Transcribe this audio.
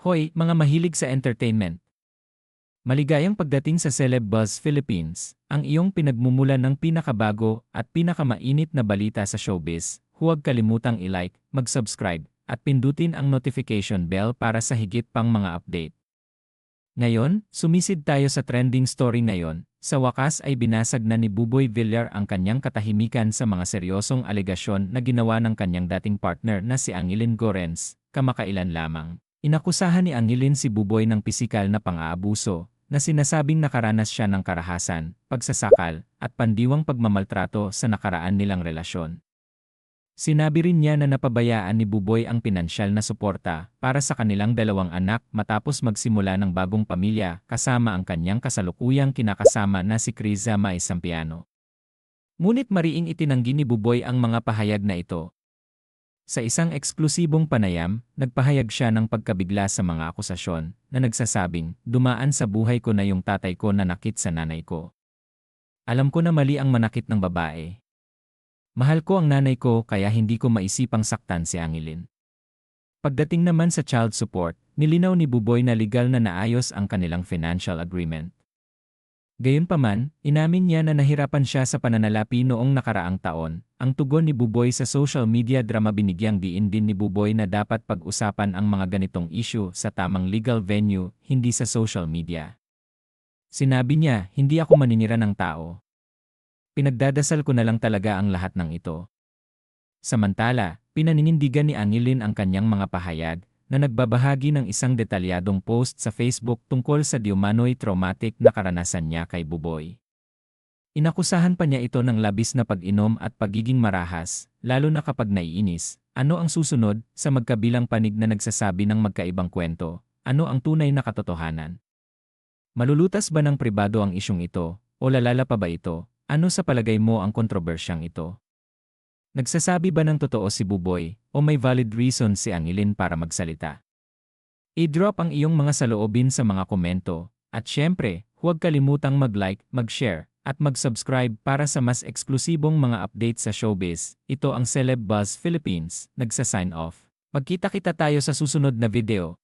Hoy, mga mahilig sa entertainment. Maligayang pagdating sa Celeb Buzz Philippines, ang iyong pinagmumulan ng pinakabago at pinakamainit na balita sa showbiz. Huwag kalimutang i-like, mag-subscribe, at pindutin ang notification bell para sa higit pang mga update. Ngayon, sumisid tayo sa trending story ngayon. Sa wakas ay binasag na ni Buboy Villar ang kanyang katahimikan sa mga seryosong alegasyon na ginawa ng kanyang dating partner na si Angilin Gorens, kamakailan lamang. Inakusahan ni Angilin si Buboy ng pisikal na pang-aabuso, na sinasabing nakaranas siya ng karahasan, pagsasakal, at pandiwang pagmamaltrato sa nakaraan nilang relasyon. Sinabi rin niya na napabayaan ni Buboy ang pinansyal na suporta para sa kanilang dalawang anak matapos magsimula ng bagong pamilya kasama ang kanyang kasalukuyang kinakasama na si Criza May Sampiano. Ngunit mariing itinanggi ni Buboy ang mga pahayag na ito. Sa isang eksklusibong panayam, nagpahayag siya ng pagkabigla sa mga akusasyon na nagsasabing, dumaan sa buhay ko na yung tatay ko na nakit sa nanay ko. Alam ko na mali ang manakit ng babae, Mahal ko ang nanay ko kaya hindi ko maisipang saktan si Angilin. Pagdating naman sa child support, nilinaw ni Buboy na legal na naayos ang kanilang financial agreement. Gayunpaman, inamin niya na nahirapan siya sa pananalapi noong nakaraang taon. Ang tugon ni Buboy sa social media drama binigyang diin din ni Buboy na dapat pag-usapan ang mga ganitong issue sa tamang legal venue, hindi sa social media. Sinabi niya, hindi ako maninira ng tao, Pinagdadasal ko na lang talaga ang lahat ng ito. Samantala, pinaninindigan ni Angilin ang kanyang mga pahayag na nagbabahagi ng isang detalyadong post sa Facebook tungkol sa diumanoy traumatic na karanasan niya kay Buboy. Inakusahan pa niya ito ng labis na pag-inom at pagiging marahas, lalo na kapag naiinis. Ano ang susunod sa magkabilang panig na nagsasabi ng magkaibang kwento? Ano ang tunay na katotohanan? Malulutas ba ng pribado ang isyong ito, o lalala pa ba ito? Ano sa palagay mo ang kontrobersyang ito? Nagsasabi ba ng totoo si Buboy o may valid reason si Angilin para magsalita? I-drop ang iyong mga saloobin sa mga komento at syempre, huwag kalimutang mag-like, mag-share at mag-subscribe para sa mas eksklusibong mga updates sa showbiz. Ito ang Celeb Buzz Philippines, nagsa-sign off. Magkita-kita tayo sa susunod na video.